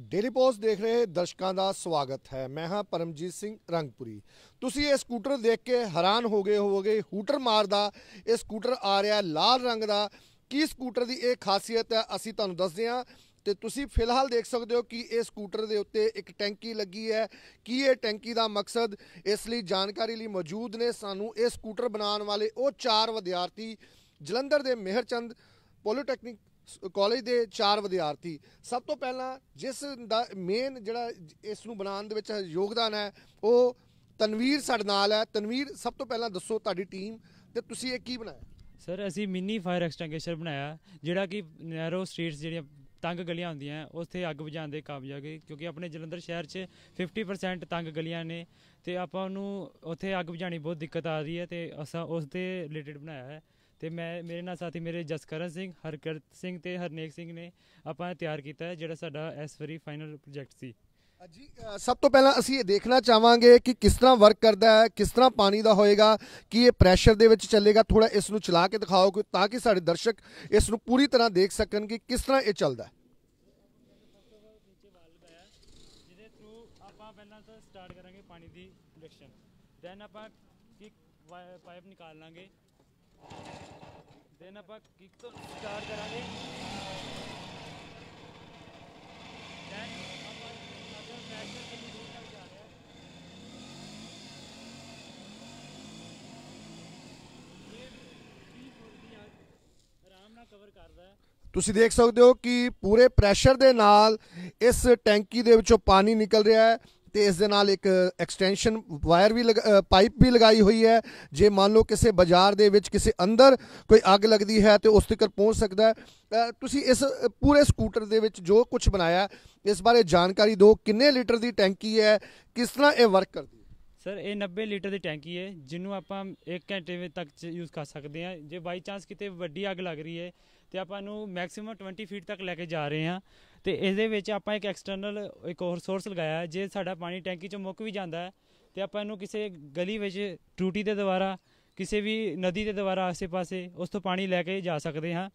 Daily post ਦੇਖ ਰਹੇ ਦਰਸ਼ਕਾਂ ਦਾ ਸਵਾਗਤ ਹੈ। ਮੈਂ ਹਾਂ ਪਰਮਜੀਤ ਸਿੰਘ ਰੰਗਪੁਰੀ। ਤੁਸੀਂ ਇਹ ਸਕੂਟਰ ਦੇਖ ਕੇ ਹੈਰਾਨ ਹੋ ਗਏ ਹੋਵੋਗੇ, ਹੂਟਰ ਮਾਰਦਾ, ਇਹ ਸਕੂਟਰ ਆ ਰਿਹਾ ਲਾਲ ਰੰਗ ਦਾ। ਕੀ ਸਕੂਟਰ ਦੀ ਇਹ ਖਾਸੀਅਤ ਹੈ, ਅਸੀਂ ਤੁਹਾਨੂੰ ਦੱਸਦੇ ਹਾਂ। ਤੇ ਤੁਸੀਂ ਫਿਲਹਾਲ ਦੇਖ ਸਕਦੇ ਹੋ ਕਿ ਇਹ ਸਕੂਟਰ ਦੇ ਉੱਤੇ ਇੱਕ ਟੈਂਕੀ ਲੱਗੀ ਹੈ। ਕੀ ਇਹ ਟੈਂਕੀ ਦਾ ਮਕਸਦ ਇਸ ਲਈ ਜਾਣਕਾਰੀ ਲਈ ਮੌਜੂਦ ਨੇ? ਸਾਨੂੰ ਇਹ ਸਕੂਟਰ ਬਣਾਉਣ ਵਾਲੇ ਉਹ ਚਾਰ ਵਿਦਿਆਰਥੀ, ਜਲੰਧਰ ਦੇ ਮਿਹਰਚੰਦ, ਪੋਲੀਟੈਕਨਿਕ ਕਾਲਜ ਦੇ ਚਾਰ ਵਿਦਿਆਰਥੀ। ਸਭ ਤੋਂ ਪਹਿਲਾਂ ਜਿਸ ਦਾ ਮੇਨ ਜਿਹੜਾ ਇਸ ਨੂੰ ਬਣਾਉਣ ਦੇ ਵਿੱਚ ਯੋਗਦਾਨ ਹੈ, ਉਹ ਤਨਵੀਰ ਸਾਡੇ ਨਾਲ ਹੈ। ਤਨਵੀਰ, ਸਭ ਤੋਂ ਪਹਿਲਾਂ ਦੱਸੋ ਤੁਹਾਡੀ ਟੀਮ ਤੇ ਤੁਸੀਂ ਇਹ ਕੀ ਬਣਾਇਆ? ਸਰ, ਅਸੀਂ ਮਿੰਨੀ ਫਾਇਰ ਐਕਸਟੈਂਗੁਇਸ਼ਰ ਬਣਾਇਆ, ਜਿਹੜਾ ਕਿ ਨੈਰੋ ਸਟਰੀਟਸ ਜਿਹੜੀਆਂ ਤੰਗ ਗਲੀਆਂ ਹੁੰਦੀਆਂ, ਉੱਥੇ ਅੱਗ ਬੁਝਾਉਣ ਦੇ ਕਾਮਯਾਬ ਗਏ। ਕਿਉਂਕਿ ਆਪਣੇ ਜਲੰਧਰ ਸ਼ਹਿਰ 'ਚ 50% ਤੰਗ ਗਲੀਆਂ ਨੇ ਤੇ ਆਪਾਂ ਨੂੰ ਉੱਥੇ ਅੱਗ ਬੁਝਾਉਣੀ ਬਹੁਤ ਦਿੱਕਤ ਆ ਰਹੀ ਹੈ ਤੇ ਅਸਾਂ ਉਸ ਦੇ ਰਿਲੇਟਡ ਬਣਾਇਆ ਹੈ। ਤੇ ਮੈਂ ਮੇਰੇ ਨਾਲ ਸਾਥੀ ਮੇਰੇ ਜਸਕਰਨ ਸਿੰਘ ਹਰਕਰਤ ਸਿੰਘ ਤੇ ਹਰਨੇਕ ਸਿੰਘ ਨੇ ਆਪਾਂ ਤਿਆਰ ਕੀਤਾ ਹੈ ਜਿਹੜਾ ਸਾਡਾ ਇਸ ਵਾਰੀ ਫਾਈਨਲ ਪ੍ਰੋਜੈਕਟ ਸੀ। ਜੀ ਸਭ ਤੋਂ ਪਹਿਲਾਂ ਅਸੀਂ ਇਹ ਦੇਖਣਾ ਚਾਹਾਂਗੇ ਕਿ ਕਿਸ ਤਰ੍ਹਾਂ ਵਰਕ ਕਰਦਾ ਹੈ ਕਿਸ ਤਰ੍ਹਾਂ ਪਾਣੀ ਦਾ ਹੋਏਗਾ ਕਿ ਇਹ ਪ੍ਰੈਸ਼ਰ ਦੇ ਵਿੱਚ ਚੱਲੇਗਾ ਥੋੜਾ ਇਸ ਨੂੰ ਚਲਾ ਕੇ ਦਿਖਾਓ ਕਿ ਤਾਂ ਕਿ ਸਾਡੇ ਦਰਸ਼ਕ ਇਸ ਨੂੰ ਪੂਰੀ ਤਰ੍ਹਾਂ ਦੇਖ ਸਕਣ ਕਿ ਕਿਸ ਤਰ੍ਹਾਂ ਇਹ ਚੱਲਦਾ ਹੈ। ਜਿਹਦੇ ਥਰੂ ਆਪਾਂ ਪਹਿਲਾਂ ਤਾਂ ਸਟਾਰਟ ਕਰਾਂਗੇ ਪਾਣੀ ਦੀ ਇੰਡਕਸ਼ਨ ਦੈਨ ਆਪਾਂ ਕਿਕ ਪਾਈਪ ਨਿਕਾਲ ਲਾਂਗੇ। ਦੈਨ ਆਪਾਂ ਕਿਕ ਤੋਂ ਸਟਾਰਟ ਕਰਾਂਗੇ ਦੈਨ ਆਪਾਂ ਅਗਰ ਪ੍ਰੈਸ਼ਰ ਕਿੰਨੀ ਦੂਰ ਤੱਕ ਜਾ ਰਿਹਾ ਇਹ 30 ਫੁੱਟ ਦੀ ਅੱਗ ਆਰਾਮ ਨਾਲ ਕਵਰ ਕਰਦਾ ਹੈ ਤੁਸੀਂ ਦੇਖ ਸਕਦੇ ਹੋ ਕਿ ਪੂਰੇ ਪ੍ਰੈਸ਼ਰ ਦੇ ਨਾਲ ਇਸ ਟੈਂਕੀ ਦੇ ਵਿੱਚੋਂ ਪਾਣੀ ਨਿਕਲ ਰਿਹਾ ਹੈ ਤੇ ਇਸ ਦੇ ਨਾਲ ਇੱਕ ਐਕਸਟੈਂਸ਼ਨ ਵਾਇਰ ਵੀ ਲਗਾ- ਪਾਈਪ ਵੀ ਲਗਾਈ ਹੋਈ ਹੈ। ਜੇ ਮੰਨ ਲਓ ਕਿਸੇ ਬਾਜ਼ਾਰ ਦੇ ਵਿੱਚ ਕਿਸੇ ਅੰਦਰ ਕੋਈ ਅੱਗ ਲੱਗਦੀ ਹੈ ਤੇ ਉਸ ਤੱਕ ਪਹੁੰਚ ਸਕਦਾ ਹੈ ਤੁਸੀਂ ਇਸ ਪੂਰੇ ਸਕੂਟਰ ਦੇ ਵਿੱਚ ਜੋ ਕੁਝ ਬਣਾਇਆ, ਇਸ ਬਾਰੇ ਜਾਣਕਾਰੀ ਦਿਓ। ਕਿੰਨੇ ਲੀਟਰ ਦੀ ਟੈਂਕੀ ਹੈ? ਕਿਸ ਤਰ੍ਹਾਂ ਇਹ ਵਰਕ ਕਰਦੀ ਹੈ? ਸਰ ਇਹ 90 ਲੀਟਰ ਦੀ ਟੈਂਕੀ ਹੈ, ਜਿਹਨੂੰ ਆਪਾਂ 1 ਘੰਟੇ ਵਿੱਚ ਤੱਕ ਯੂਜ਼ ਕਰ ਸਕਦੇ ਹਾਂ। ਜੇ ਬਾਈ ਚਾਂਸ ਕਿਤੇ ਵੱਡੀ ਅੱਗ ਲੱਗ ਰਹੀ ਹੈ, ਤੇ ਆਪਾਂ ਨੂੰ ਮੈਕਸਿਮਮ 20 ਫੀਟ ਤੱਕ ਲੈ ਕੇ ਜਾ ਰਹੇ ਹਾਂ। ਤੇ ਇਹਦੇ ਵਿੱਚ ਆਪਾਂ ਇੱਕ ਐਕਸਟਰਨਲ ਇੱਕ ਹੋਰ ਸੋਰਸ ਲਗਾਇਆ ਜੇ ਸਾਡਾ ਪਾਣੀ ਟੈਂਕੀ ਚੋਂ ਮੁੱਕ ਵੀ ਜਾਂਦਾ ਹੈ, ਤੇ ਆਪਾਂ ਇਹਨੂੰ ਕਿਸੇ ਗਲੀ ਵਿੱਚ ਟੂਟੀ ਦੇ ਦੁਆਰਾ, ਕਿਸੇ ਵੀ ਨਦੀ ਦੇ ਦੁਆਰਾ ਆਸੇ-ਪਾਸੇ ਉਸ ਤੋਂ ਪਾਣੀ ਲੈ ਕੇ ਜਾ ਸਕਦੇ ਹਾਂ।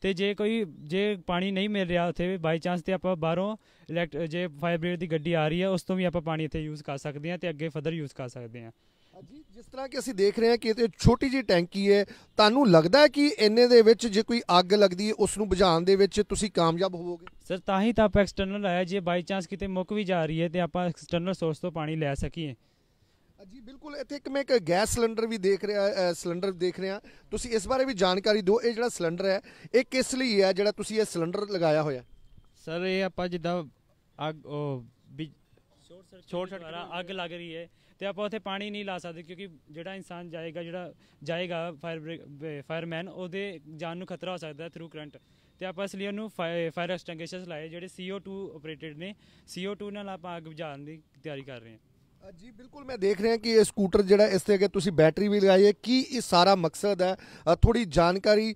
ਤੇ ਜੇ ਕੋਈ ਜੇ ਪਾਣੀ ਨਹੀਂ ਮਿਲ ਰਿਹਾ ਉੱਥੇ ਬਾਈ ਚਾਂਸ ਤੇ ਆਪਾਂ ਬਾਹਰੋਂ ਇਲੈਕਟ ਜੇ ਫਾਇਰ ਬ੍ਰਿਗੇਡ ਦੀ ਗੱਡੀ ਆ ਰਹੀ ਹੈ ਉਸ ਤੋਂ ਵੀ ਆਪਾਂ ਪਾਣੀ ਇੱਥੇ ਯੂਜ਼ ਕਰ ਸਕਦੇ ਹਾਂ ਤੇ ਅੱਗੇ ਫਰਦਰ ਯੂਜ਼ ਕਰ ਸਕਦੇ ਹਾਂ। ਜੀ ਜਿਸ ਤਰ੍ਹਾਂ ਕਿ ਅਸੀਂ ਦੇਖ ਰਹੇ ਹਾਂ ਕਿ ਇਹ ਤੇ ਛੋਟੀ ਜੀ ਟੈਂਕੀ ਹੈ ਤੁਹਾਨੂੰ ਲੱਗਦਾ ਹੈ ਕਿ ਇੰਨੇ ਦੇ ਵਿੱਚ ਜੇ ਕੋਈ ਅੱਗ ਲੱਗਦੀ ਹੈ ਉਸ ਨੂੰ ਬੁਝਾਉਣ ਦੇ ਵਿੱਚ ਤੁਸੀਂ ਕਾਮਯਾਬ ਹੋਵੋਗੇ? ਸਰ ਤਾਂ ਹੀ ਤਾਂ ਆਪਾਂ ਐਕਸਟਰਨਲ ਆਇਆ ਜੇ ਬਾਈ ਚਾਂਸ ਕਿਤੇ ਮੁੱਕ ਵੀ ਜਾ ਰਹੀ ਹੈ ਤੇ ਆਪਾਂ ਐਕਸਟਰਨਲ ਸੋਰਸ ਤੋਂ ਪਾਣੀ ਲੈ ਸਕੀਏ। ਜੀ, ਬਿਲਕੁਲ, ਇੱਥੇ ਇੱਕ ਮੈਂ ਇੱਕ ਗੈਸ ਸਿਲੰਡਰ ਵੀ ਦੇਖ ਰਿਹਾ ਸਿਲੰਡਰ ਦੇਖ ਰਿਹਾ। ਤੁਸੀਂ ਇਸ ਬਾਰੇ ਵੀ ਜਾਣਕਾਰੀ ਦਿਓ, ਇਹ ਜਿਹੜਾ ਸਿਲੰਡਰ ਹੈ, ਇਹ ਕਿਸ ਲਈ ਹੈ ਜਿਹੜਾ ਤੁਸੀਂ ਇਹ ਸਿਲੰਡਰ ਲਗਾਇਆ ਹੋਇਆ ਸਰ, ਇਹ ਆਪਾਂ ਜਿੱਦਾਂ ਅੱਗ, ਉਹ ਛੋਟ ਸਰਕਟ ਅੱਗ ਲੱਗ ਰਹੀ ਹੈ ਤੇ ਆਪਾਂ ਉੱਥੇ ਪਾਣੀ ਨਹੀਂ ਲਾ ਸਕਦੇ ਕਿਉਂਕਿ ਜਿਹੜਾ ਇਨਸਾਨ ਜਾਏਗਾ, ਜਿਹੜਾ ਜਾਏਗਾ ਫਾਇਰ ਫਾਇਰਮੈਨ, ਉਹਦੇ ਜਾਨ ਨੂੰ ਖਤਰਾ ਹੋ ਸਕਦਾ ਥਰੂ ਕਰੰਟ ਤੇ ਆਪਾਂ ਇਸ ਲਈ ਉਹਨੂੰ ਫਾਇਰ ਐਕਸਟੈਂਗੁਇਸ਼ਰਸ ਲਾਏ ਜਿਹੜੇ CO2 ਆਪਰੇਟਡ ਨੇ। CO2 ਨਾਲ ਆਪਾਂ ਅੱਗ ਬੁਝਾਉਣ ਦੀ ਤਿਆਰੀ ਕਰ ਰਹੇ ਹਾਂ। ਜੀ ਬਿਲਕੁਲ ਮੈਂ ਦੇਖ ਰਿਹਾ ਕਿ ਇਹ ਸਕੂਟਰ ਜਿਹੜਾ ਇਸ ਤੇ ਅੱਗੇ ਤੁਸੀਂ ਬੈਟਰੀ ਵੀ ਲਗਾਈ ਹੈ ਕੀ ਇਹ ਸਾਰਾ ਮਕਸਦ ਹੈ? ਅ, ਥੋੜੀ ਜਾਣਕਾਰੀ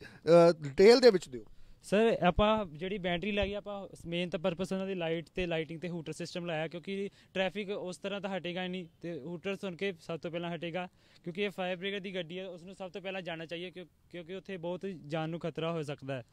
ਡਿਟੇਲ ਦੇ ਵਿੱਚ ਦਿਓ। ਸਰ ਆਪਾਂ ਜਿਹੜੀ ਬੈਟਰੀ ਲਾਈ ਆਪਾਂ ਮੇਨ ਤਾਂ ਪਰਪਸ ਉਹਨਾਂ ਦੀ ਲਾਈਟ ਤੇ ਲਾਈਟਿੰਗ ਤੇ ਹੂਟਰ ਸਿਸਟਮ ਲਾਇਆ ਕਿਉਂਕਿ ਟ੍ਰੈਫਿਕ ਉਸ ਤਰ੍ਹਾਂ ਤਾਂ ਹਟੇਗਾ ਹੀ ਨਹੀਂ ਤੇ ਹੂਟਰ ਸੁਣ ਕੇ ਸਭ ਤੋਂ ਪਹਿਲਾਂ ਹਟੇਗਾ ਕਿਉਂਕਿ ਇਹ ਫਾਇਰ ਬ੍ਰਿਗੇਡ ਦੀ ਗੱਡੀ ਹੈ ਉਸ ਨੂੰ ਸਭ ਤੋਂ ਪਹਿਲਾਂ ਜਾਣਾ ਚਾਹੀਏ ਕਿਉਂ- ਕਿਉਂਕਿ ਉੱਥੇ ਬਹੁਤ ਜਾਨ ਨੂੰ ਖਤਰਾ ਹੋ ਸਕਦਾ ਹੈ।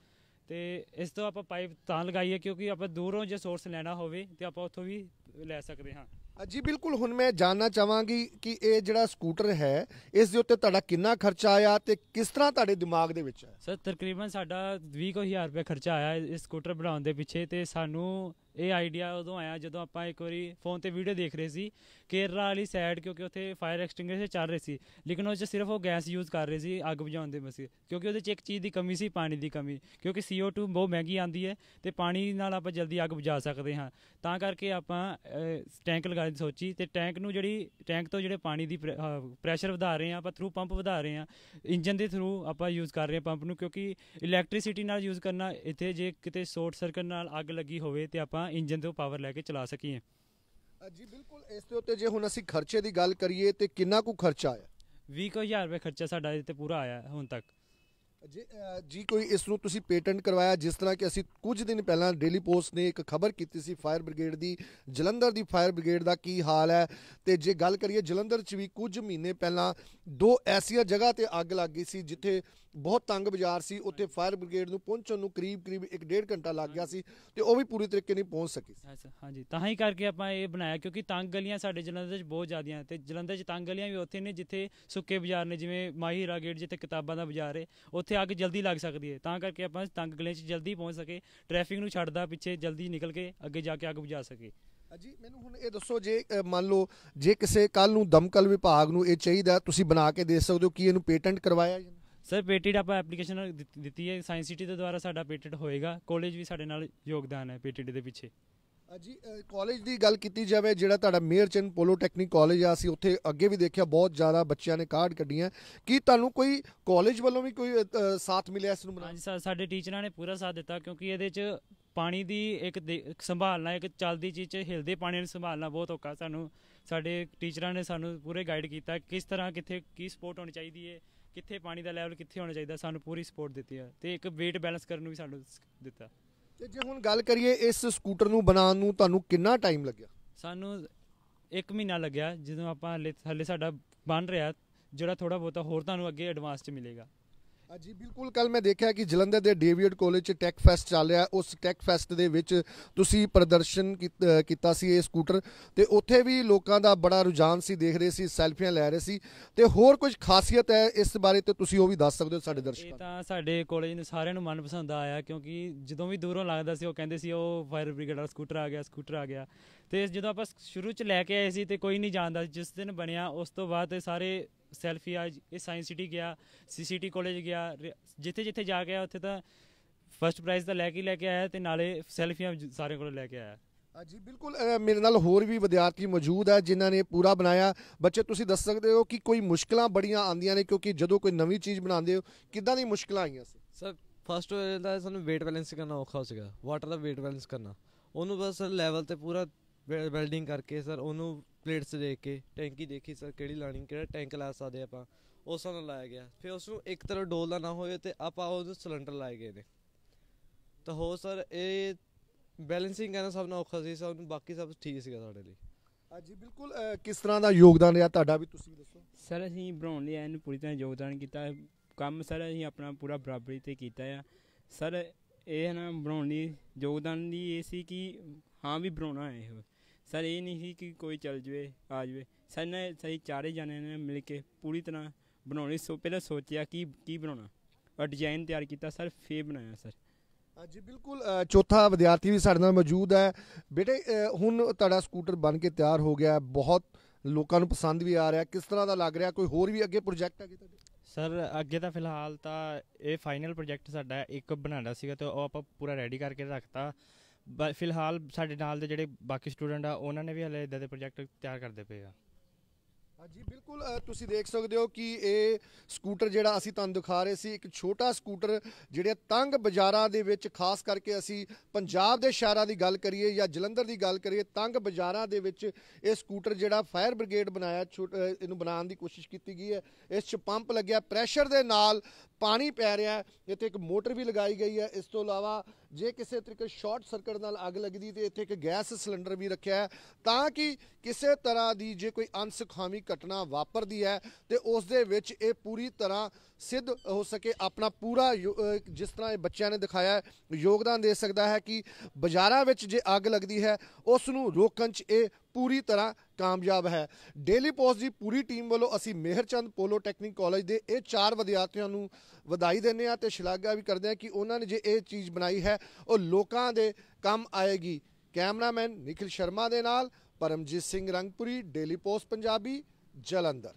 ਤੇ ਇਸ ਤੋਂ ਆਪਾਂ ਪਾਈਪ ਤਾਂ ਲਗਾਈ ਹੈ ਕਿਉਂਕਿ ਆਪਾਂ ਦੂਰੋਂ ਜੇ ਸੋਰਸ ਲੈਣਾ ਹੋਵੇ ਤੇ ਆਪਾਂ ਉੱਥੋਂ ਵੀ ਲੈ ਸਕਦੇ ਹਾਂ। ਜੀ ਬਿਲਕੁਲ, ਹੁਣ ਮੈਂ ਜਾਨਣਾ ਚਾਹਾਂਗੀ ਕਿ ਇਹ ਜਿਹੜਾ ਸਕੂਟਰ ਹੈ, ਇਸ ਦੇ ਉੱਤੇ ਤੁਹਾਡਾ ਕਿੰਨਾ ਖਰਚਾ ਆਇਆ ਤੇ ਕਿਸ ਤਰ੍ਹਾਂ ਤੁਹਾਡੇ ਦਿਮਾਗ ਦੇ ਵਿੱਚ ਹੈ? ਸਰ, ਤਕਰੀਬਨ ਸਾਡਾ 20000 ਰੁਪਏ ਖਰਚਾ ਆਇਆ ਇਸ ਸਕੂਟਰ ਬਣਾਉਣ ਦੇ ਪਿੱਛੇ ਤੇ ਸਾਨੂੰ ਇਹ ਆਈਡੀਆ ਉਦੋਂ ਆਇਆ ਜਦੋਂ ਆਪਾਂ ਇੱਕ ਵਾਰੀ ਫੋਨ ਤੇ ਵੀਡੀਓ ਦੇਖ ਰਹੇ ਸੀ ਕੇਰਲਾ ਵਾਲੀ ਸਾਈਡ ਕਿਉਂਕਿ ਉੱਥੇ ਫਾਇਰ ਐਕਸਟਿੰਗੁਇਸ਼ਰ ਚੱਲ ਰਹੇ ਸੀ। ਲੇਕਿਨ ਉਹ 'ਚ ਸਿਰਫ ਉਹ ਗੈਸ ਯੂਜ਼ ਕਰ ਰਹੇ ਸੀ, ਅੱਗ ਬੁਝਾਉਣ ਦੇ ਮਸੀਂ ਕਿਉਂਕਿ ਉਹਦੇ 'ਚ ਇੱਕ ਚੀਜ਼ ਦੀ ਕਮੀ ਸੀ, ਪਾਣੀ ਦੀ ਕਮੀ। ਕਿਉਂਕਿ CO2 ਬਹੁਤ ਮਹਿੰਗੀ ਆਂਦੀ ਹੈ ਤੇ ਪਾਣੀ ਨਾਲ ਆਪਾਂ ਜਲਦੀ ਅੱਗ ਬੁਝਾ ਸਕਦੇ ਹਾਂ। ਤਾਂ ਕਰਕੇ ਆਪਾਂ ਟੈਂਕ ਲਗਾਉਣ ਦੀ ਸੋਚੀ ਤੇ ਟੈਂਕ ਨੂੰ ਜਿਹੜੀ ਟੈਂਕ ਤੋਂ ਜਿਹੜੇ ਪਾਣੀ ਦੀ ਪ੍ਰੈਸ਼ਰ ਵਧਾ ਰਹੇ ਹਾਂ, ਆਪਾਂ ਥਰੂ ਪੰਪ ਵਧਾ ਰਹੇ ਹਾਂ ਇੰਜਨ ਦੇ ਥਰੂ ਆਪਾਂ ਯੂਜ਼ ਕਰ ਰਹੇ ਹਾਂ ਪੰਪ ਨੂੰ। ਕਿਉਂਕਿ ਇਲੈਕਟ੍ਰਿਸਿਟੀ ਨਾਲ ਯੂਜ਼ ਕਰਨਾ, ਇੱਥੇ ਜੇ ਕਿਤੇ ਸ਼ਾਰਟ ਸਰਕਟ ਨਾਲ ਅੱਗ ਲੱਗੀ ਹੋਵੇ ਤੇ ਆਪਾਂ ਇੰਜਨ ਤੋਂ ਪਾਵਰ ਲੈ ਕੇ ਚਲਾ ਸਕੀਏ। ਜੀ ਬਿਲਕੁਲ ਇਸ ਦੇ ਉੱਤੇ ਜੇ ਹੁਣ ਅਸੀਂ ਖਰਚੇ ਦੀ ਗੱਲ ਕਰੀਏ ਤੇ ਕਿੰਨਾ ਕੁ ਖਰਚਾ ਆਇਆ? 20000 ਰੁਪਏ ਖਰਚਾ ਸਾਡਾ ਇਹ ਤੇ ਪੂਰਾ ਆਇਆ ਹੁਣ ਤੱਕ। ਜੀ ਕੋਈ ਇਸ ਨੂੰ ਤੁਸੀਂ ਪੇਟੈਂਟ ਕਰਵਾਇਆ ਜਿਸ ਤਰ੍ਹਾਂ ਕਿ ਅਸੀਂ ਕੁਝ ਦਿਨ ਪਹਿਲਾਂ ਡੇਲੀ ਪੋਸਟ ਨੇ ਇੱਕ ਖਬਰ ਕੀਤੀ ਸੀ ਫਾਇਰ ਬ੍ਰਿਗੇਡ ਦੀ ਜਲੰਧਰ ਦੀ ਫਾਇਰ ਬ੍ਰਿਗੇਡ ਦਾ ਕੀ ਹਾਲ ਹੈ? ਤੇ ਜੇ ਗੱਲ ਕਰੀਏ ਜਲੰਧਰ 'ਚ ਵੀ ਕੁਝ ਮਹੀਨੇ ਪਹਿਲਾਂ ਦੋ ਐਸੀਆਂ ਜਗ੍ਹਾ ਤੇ ਅੱਗ ਲੱਗ ਗਈ ਸੀ ਜਿੱਥੇ ਬਹੁਤ ਤੰਗ ਬਾਜ਼ਾਰ ਸੀ ਉੱਥੇ ਫਾਇਰ ਬ੍ਰਿਗੇਡ ਨੂੰ ਪਹੁੰਚਣ ਨੂੰ ਕਰੀਬ ਕਰੀਬ 1.5 ਘੰਟਾ ਲੱਗ ਗਿਆ ਸੀ ਤੇ ਉਹ ਵੀ ਪੂਰੀ ਤਰੀਕੇ ਨਹੀਂ ਪਹੁੰਚ ਸਕੀ ਹਾਂਜੀ। ਤਾਂ ਹੀ ਕਰਕੇ ਆਪਾਂ ਇਹ ਬਣਾਇਆ ਕਿਉਂਕਿ ਤੰਗ ਗਲੀਆਂ ਸਾਡੇ ਜਲੰਧਰ 'ਚ ਬਹੁਤ ਜ਼ਿਆਦੀਆਂ ਤੇ ਜਲੰਧਰ 'ਚ ਤੰਗ ਗਲੀਆਂ ਵੀ ਉੱਥੇ ਨੇ ਜਿੱਥੇ ਸੁੱਕੇ ਬਾਜ਼ਾਰ ਨੇ ਜਿਵੇਂ ਮਾਹੀ ਹੀਰਾ ਗੇਟ ਜਿੱਥੇ ਕਿਤਾਬਾਂ ਦਾ ਬਾਜ਼ਾਰ ਹੈ ਉੱਥੇ ਅੱਗ ਜਲਦੀ ਲੱਗ ਸਕਦੀ ਹੈ ਤਾਂ ਕਰਕੇ ਆਪਾਂ ਤੰਗ ਗਲੀਆਂ 'ਚ ਜਲਦੀ ਪਹੁੰਚ ਸਕੇ ਟ੍ਰੈਫਿਕ ਨੂੰ ਛੱਡਦਾ ਪਿੱਛੇ ਜਲਦੀ ਨਿਕਲ ਕੇ ਅੱਗੇ ਜਾ ਕੇ ਅੱਗ ਬੁਝਾ ਸਕੇ। ਜੀ ਮੈਨੂੰ ਹੁਣ ਇਹ ਦੱਸੋ ਜੇ ਮੰਨ ਲਓ ਜੇ ਕਿਸੇ ਕੱਲ ਨੂੰ ਦਮਕਲ ਵਿਭਾਗ ਨੂੰ ਇਹ ਚਾਹੀਦਾ ਤੁਸੀਂ ਬਣਾ ਕੇ ਦੇ ਸਕਦੇ ਹੋ ਕੀ ਇਹਨੂੰ ਪੇਟੈਂਟ ਕਰਵਾਇਆ ਜਾਂ? ਸਰ ਪੇਟੈਂਟ ਆਪਾਂ ਐਪਲੀਕੇਸ਼ਨ ਦਿੱਤੀ ਹੈ। ਸਾਇੰਸ ਸਿਟੀ ਦੇ ਦੁਆਰਾ ਸਾਡਾ ਪੇਟੈਂਟ ਹੋਏਗਾ। ਕਾਲਜ ਵੀ ਸਾਡੇ ਨਾਲ ਯੋਗਦਾਨ ਹੈ ਪੇਟੈਂਟ ਦੇ ਪਿੱਛੇ। ਜੀ ਕਾਲਜ ਦੀ ਗੱਲ ਕੀਤੀ ਜਾਵੇ ਜਿਹੜਾ ਤੁਹਾਡਾ ਮੇਅਰਚੰਦ ਪੋਲੋਟੈਕਨਿਕ ਕਾਲਜ ਆ ਅਸੀਂ ਉੱਥੇ ਅੱਗੇ ਵੀ ਦੇਖਿਆ ਬਹੁਤ ਜ਼ਿਆਦਾ ਬੱਚਿਆਂ ਨੇ ਕਾਰਡ ਕੱਢੀਆਂ। ਕੀ ਤੁਹਾਨੂੰ ਕੋਈ ਕਾਲਜ ਵੱਲੋਂ ਵੀ ਕੋਈ ਸਾਥ ਮਿਲਿਆ ਇਸ ਨੂੰ ਬਣਾਉਣ ਹਾਂਜੀ ਸਾ- ਸਾਡੇ ਟੀਚਰਾਂ ਨੇ ਪੂਰਾ ਸਾਥ ਦਿੱਤਾ ਕਿਉਂਕਿ ਇਹਦੇ 'ਚ ਪਾਣੀ ਦੀ ਇੱਕ ਦੇ- ਇੱਕ ਸੰਭਾਲਣਾ ਇੱਕ ਚੱਲਦੀ ਚੀਜ਼ 'ਚ ਹਿਲਦੇ ਪਾਣੀ ਨੂੰ ਸੰਭਾਲਣਾ ਬਹੁਤ ਔਖਾ। ਸਾਨੂੰ ਸਾਡੇ ਟੀਚਰਾਂ ਨੇ ਸਾਨੂੰ ਪੂਰੇ ਗਾਈਡ ਕੀਤਾ ਕਿਸ ਤਰ੍ਹਾਂ ਕਿੱਥੇ ਕੀ ਸਪੋਰਟ ਹੋਣੀ ਚਾਹੀਦੀ ਹੈ ਕਿੱਥੇ ਪਾਣੀ ਦਾ ਲੈਵਲ ਕਿੱਥੇ ਹੋਣਾ ਚਾਹੀਦਾ ਸਾਨੂੰ ਪੂਰੀ ਸਪੋਰਟ ਦਿੱਤੀ ਹੈ ਤੇ ਇੱਕ weight ਬੈਲੈਂਸ ਕਰਨ ਨੂੰ ਵੀ ਸਾਨੂੰ ਦਿੱਤਾ। ਤੇ ਜੇ ਹੁਣ ਗੱਲ ਕਰੀਏ ਇਸ ਸਕੂਟਰ ਨੂੰ ਬਣਾਉਣ ਨੂੰ ਤੁਹਾਨੂੰ ਕਿੰਨਾ ਟਾਈਮ ਲੱਗਿਆ? ਸਾਨੂੰ ਇੱਕ ਮਹੀਨਾ ਲੱਗਿਆ ਜਦੋਂ ਆਪਾਂ ਹਲੇ ਹਲੇ ਸਾਡਾ ਬਣ ਰਿਹਾ ਜਿਹੜਾ ਥੋੜਾ ਬਹੁਤਾ ਹੋਰ ਤੁਹਾਨੂੰ ਅੱਗੇ ਐਡਵਾਂਸ 'ਚ ਮਿਲੇਗਾ। ਜੀ ਬਿਲਕੁਲ ਕੱਲ ਮੈਂ ਦੇਖਿਆ ਕਿ ਜਲੰਧਰ ਦੇ ਡੇਵਿਡ ਕਾਲਜ 'ਚ ਟੈਕ ਫੈਸਟ ਚੱਲ ਰਿਹਾ ਉਸ ਟੈਕ ਫੈਸਟ ਦੇ ਵਿੱਚ ਤੁਸੀਂ ਪ੍ਰਦਰਸ਼ਨ ਕੀਤ- ਸੀ ਇਹ ਸਕੂਟਰ ਤੇ ਉੱਥੇ ਵੀ ਲੋਕਾਂ ਦਾ ਬੜਾ ਰੁਝਾਨ ਸੀ ਦੇਖ ਰਹੇ ਸੀ ਸੈਲਫੀਆਂ ਲੈ ਰਹੇ ਸੀ ਤੇ ਹੋਰ ਕੁਝ ਖਾਸੀਅਤ ਹੈ ਇਸ ਬਾਰੇ ਤੇ ਤੁਸੀਂ ਉਹ ਵੀ ਦੱਸ ਸਕਦੇ ਹੋ ਸਾਡੇ ਦਰਸ਼ਕਾਂ ਤਾਂ ਸਾਡੇ ਕਾਲਜ ਨੂੰ ਸਾਰਿਆਂ ਨੂੰ ਮਨਪਸੰਦ ਆਇਆ ਕਿਉਂਕਿ ਜਦੋਂ ਵੀ ਦੂਰੋਂ ਲੱਗਦਾ ਸੀ ਉਹ ਕਹਿੰਦੇ ਸੀ ਉਹ ਫਾਇਰ ਬ੍ਰਿਗੇਡ ਵਾਲਾ ਸਕੂਟਰ ਆ ਗਿਆ ਸਕੂਟਰ ਆ ਗਿਆ ਤੇ ਜਦੋਂ ਆਪਾਂ ਸ਼ੁਰੂ ਚ ਲੈ ਕੇ ਆਏ ਸੀ ਤੇ ਕੋਈ ਨਹੀਂ ਜਾਣਦਾ। ਜਿਸ ਦਿਨ ਬਣਿਆ ਉਸ ਤੋਂ ਬਾਅਦ ਸਾਰੇ ਸੈਲਫੀ ਆ ਇਹ ਸਾਇੰਸ ਸਿਟੀ ਗਿਆ ਸੀਸੀਟੀ ਕਾਲਜ ਗਿਆ ਜਿੱਥੇ ਜਿੱਥੇ ਜਾ ਕੇ ਆਇਆ ਉੱਥੇ ਤਾਂ ਫਰਸਟ ਪ੍ਰਾਈਜ਼ ਤਾਂ ਲੈ ਕੇ ਹੀ ਲੈ ਕੇ ਆਇਆ ਤੇ ਨਾਲੇ ਸੈਲਫੀਆਂ ਸਾਰਿਆਂ ਕੋਲੋਂ ਲੈ ਕੇ ਆਇਆ। ਜੀ ਬਿਲਕੁਲ ਮੇਰੇ ਨਾਲ ਹੋਰ ਵੀ ਵਿਦਿਆਰਥੀ ਮੌਜੂਦ ਹੈ ਜਿਨ੍ਹਾਂ ਨੇ ਪੂਰਾ ਬਣਾਇਆ। ਬੱਚੇ ਤੁਸੀਂ ਦੱਸ ਸਕਦੇ ਹੋ ਕਿ ਕੋਈ ਮੁਸ਼ਕਲਾਂ ਬੜੀਆਂ ਆਉਂਦੀਆਂ ਨੇ ਕਿਉਂਕਿ ਜਦੋਂ ਕੋਈ ਨਵੀਂ ਚੀਜ਼ ਬਣਾਉਂਦੇ ਹੋ ਕਿੱਦਾਂ ਦੀ ਮੁਸ਼ਕਲਾਂ ਆਈਆਂ ਸੀ? ਸਰ ਫਸਟ ਦਾ ਸਾਨੂੰ weight ਬੈਲੈਂਸ ਕਰਨਾ ਔਖਾ ਸੀਗਾ। ਵਾਟਰ ਦਾ weight ਬੈਲੈਂਸ ਕਰਨਾ। ਉਹਨੂੰ ਬਸ ਲੈਵਲ ਤੇ ਪੂਰਾ ਵੈਲਡਿੰਗ ਕਰਕੇ ਸਰ ਉਹਨੂੰ ਪਲੇਟਸ ਦੇਖ ਕੇ ਟੈਂਕੀ ਦੇਖੀ ਸਰ ਕਿਹੜੀ ਲਾਣੀ ਕਿਹੜਾ ਟੈਂਕ ਲਾ ਸਕਦੇ ਆਪਾਂ ਉਸ ਨਾਲ ਲਾਇਆ ਗਿਆ। ਫਿਰ ਉਸ ਨੂੰ ਇੱਕ ਤਰ੍ਹਾਂ ਡੋਲਦਾ ਨਾ ਹੋਏ ਤੇ ਆਪਾਂ ਉਹਨੂੰ ਸਿਲੰਡਰ ਲਾਏ ਗਏ ਨੇ। ਤਾਂ ਹੋ ਸਰ ਇਹ ਬੈਲੈਂਸਿੰਗ ਕਰਨਾ ਸਭ ਨਾਲੋਂ ਔਖਾ ਸੀ ਸਭ ਨੂੰ ਬਾਕੀ ਸਭ ਠੀਕ ਸੀਗਾ ਸਾਡੇ ਲਈ। ਅ, ਜੀ ਬਿਲਕੁਲ ਕਿਸ ਤਰ੍ਹਾਂ ਦਾ ਯੋਗਦਾਨ ਰਿਹਾ ਤੁਹਾਡਾ ਵੀ ਤੁਸੀਂ ਦੱਸੋ? ਸਰ ਅਸੀਂ ਬਣਾਉਣ ਲਈ ਇਹਨੂੰ ਪੂਰੀ ਤਰ੍ਹਾਂ ਯੋਗਦਾਨ ਕੀਤਾ। ਕੰਮ ਸਰ ਅਸੀਂ ਆਪਣਾ ਪੂਰਾ ਬਰਾਬਰੀ ਤੇ ਕੀਤਾ ਆ। ਸਰ ਇਹ ਨਾ ਬਣਾਉਣ ਲਈ ਯੋਗਦਾਨ ਲਈ ਇਹ ਸੀ ਕਿ ਹਾਂ ਵੀ ਬਣਾਉਣਾ ਹੈ ਇਹ। ਸਰ ਇਹ ਨਹੀਂ ਸੀ ਕਿ ਕੋਈ ਚੱਲ ਜਵੇ ਆ ਜਵੇ। ਸਰ ਨੇ ਸਹੀ ਚਾਰੇ ਜਣਿਆਂ ਨੇ ਮਿਲ ਕੇ ਪੂਰੀ ਤਰ੍ਹਾਂ ਬਣਾਉਣੀ ਸੋ ਪਹਿਲਾਂ ਸੋਚਿਆ ਕੀ ਕੀ ਬਣਾਉਣਾ। ਔਰ ਡਿਜ਼ਾਈਨ ਤਿਆਰ ਕੀਤਾ ਸਰ ਫੇਰ ਬਣਾਇਆ ਸਰ। ਜੀ ਬਿਲਕੁਲ ਚੌਥਾ ਵਿਦਿਆਰਥੀ ਵੀ ਸਾਡੇ ਨਾਲ ਮੌਜੂਦ ਹੈ। ਬੇਟੇ ਹੁਣ ਤੁਹਾਡਾ ਸਕੂਟਰ ਬਣ ਕੇ ਤਿਆਰ ਹੋ ਗਿਆ। ਬਹੁਤ ਲੋਕਾਂ ਨੂੰ ਪਸੰਦ ਵੀ ਆ ਰਿਹਾ। ਕਿਸ ਤਰ੍ਹਾਂ ਦਾ ਲੱਗ ਰਿਹਾ? ਕੋਈ ਹੋਰ ਵੀ ਅੱਗੇ ਪ੍ਰੋਜੈਕਟ ਹੈਗੇ ਤੁਹਾਡੇ? ਸਰ ਅੱਗੇ ਤਾਂ ਫਿਲਹਾਲ ਤਾਂ ਇਹ ਫਾਈਨਲ ਪ੍ਰੋਜੈਕਟ ਸਾਡਾ ਇੱਕ ਬਣਾਉਣਾ ਸੀਗਾ ਤੇ ਉਹ ਆਪਾਂ ਪੂਰਾ ਰੈਡੀ ਕਰਕੇ ਰੱਖਤਾ। ਫਿਲਹਾਲ ਸਾਡੇ ਨਾਲ ਦੇ ਜਿਹੜੇ ਬਾਕੀ ਸਟੂਡੈਂਟ ਆ, ਉਹਨਾਂ ਨੇ ਵੀ ਹਲੇ ਇਦਾਂ ਦੇ ਪ੍ਰੋਜੈਕਟ ਤਿਆਰ ਕਰਦੇ ਪਏ ਆ। ਹਾਂਜੀ, ਬਿਲਕੁਲ ਤੁਸੀਂ ਦੇਖ ਸਕਦੇ ਹੋ ਕਿ ਇਹ ਸਕੂਟਰ ਜਿਹੜਾ ਅਸੀਂ ਤੁਹਾਨੂੰ ਦਿਖਾ ਰਹੇ ਸੀ, ਇੱਕ ਛੋਟਾ ਸਕੂਟਰ ਜਿਹੜੇ ਤੰਗ ਬਾਜ਼ਾਰਾਂ ਦੇ ਵਿੱਚ, ਖਾਸ ਕਰਕੇ ਅਸੀਂ ਪੰਜਾਬ ਦੇ ਸ਼ਹਿਰਾਂ ਦੀ ਗੱਲ ਕਰੀਏ ਜਾਂ ਜਲੰਧਰ ਦੀ ਗੱਲ ਕਰੀਏ, ਤੰਗ ਬਾਜ਼ਾਰਾਂ ਦੇ ਵਿੱਚ ਇਹ ਸਕੂਟਰ ਜਿਹੜਾ ਫਾਇਰ ਬ੍ਰਿਗੇਡ ਬਣਾਇਆ ਛੋਟ- ਇਹਨੂੰ ਬਣਾਉਣ ਦੀ ਕੋਸ਼ਿਸ਼ ਕੀਤੀ ਗਈ ਹੈ। ਇਸ 'ਚ ਪੰਪ ਲੱਗਿਆ, ਪ੍ਰੈਸ਼ਰ ਦੇ ਨਾਲ ਪਾਣੀ ਪੈ ਰਿਹਾ ਇੱਥੇ ਇੱਕ ਮੋਟਰ ਵੀ ਲਗਾਈ ਗਈ ਹੈ। ਇਸ ਤੋਂ ਇਲਾਵਾ ਜੇ ਕਿਸੇ ਤਰੀਕੇ ਸ਼ਾਰਟ ਸਰਕਟ ਨਾਲ ਅੱਗ ਲੱਗਦੀ ਤੇ ਇੱਥੇ ਇੱਕ ਗੈਸ ਸਿਲੰਡਰ ਵੀ ਰੱਖਿਆ ਹੈ, ਤਾਂ ਕਿ ਕਿਸੇ ਤਰ੍ਹਾਂ ਦੀ ਜੇ ਕੋਈ ਅਨਸੁਖਾਵੀ ਘਟਨਾ ਵਾਪਰਦੀ ਹੈ ਤੇ ਉਸ ਦੇ ਵਿੱਚ ਇਹ ਪੂਰੀ ਤਰ੍ਹਾਂ ਸਿੱਧ ਹੋ ਸਕੇ, ਆਪਣਾ ਪੂਰਾ ਯੋ- ਜਿਸ ਤਰ੍ਹਾਂ ਇਹ ਬੱਚਿਆਂ ਨੇ ਦਿਖਾਇਆ ਯੋਗਦਾਨ ਦੇ ਸਕਦਾ ਹੈ ਕਿ ਬਾਜ਼ਾਰਾਂ ਵਿੱਚ ਜੇ ਅੱਗ ਲੱਗਦੀ ਹੈ, ਉਸ ਨੂੰ ਰੋਕਣ 'ਚ ਇਹ ਪੂਰੀ ਤਰ੍ਹਾਂ ਕਾਮਯਾਬ ਹੈ। ਡੇਲੀ ਪੋਸਟ ਦੀ ਪੂਰੀ ਟੀਮ ਵੱਲੋਂ ਅਸੀਂ ਮਿਹਰਚੰਦ ਪੋਲੋ ਟੈਕਨਿਕ ਕਾਲਜ ਦੇ ਇਹ ਚਾਰ ਵਿਦਿਆਰਥੀਆਂ ਨੂੰ ਵਧਾਈ ਦਿੰਦੇ ਹਾਂ ਤੇ ਸ਼ਲਾਘਾ ਵੀ ਕਰਦੇ ਹਾਂ ਕਿ ਉਹਨਾਂ ਨੇ ਜੇ ਇਹ ਚੀਜ਼ ਬਣਾਈ ਹੈ, ਉਹ ਲੋਕਾਂ ਦੇ ਕੰਮ ਆਏਗੀ। ਕੈਮਰਾਮੈਨ ਨਿਖਿਲ ਸ਼ਰਮਾ ਦੇ ਨਾਲ ਪਰਮਜੀਤ ਸਿੰਘ ਰੰਗਪੁਰੀ ਡੇਲੀ ਪੋਸਟ ਪੰਜਾਬੀ, ਜਲੰਧਰ।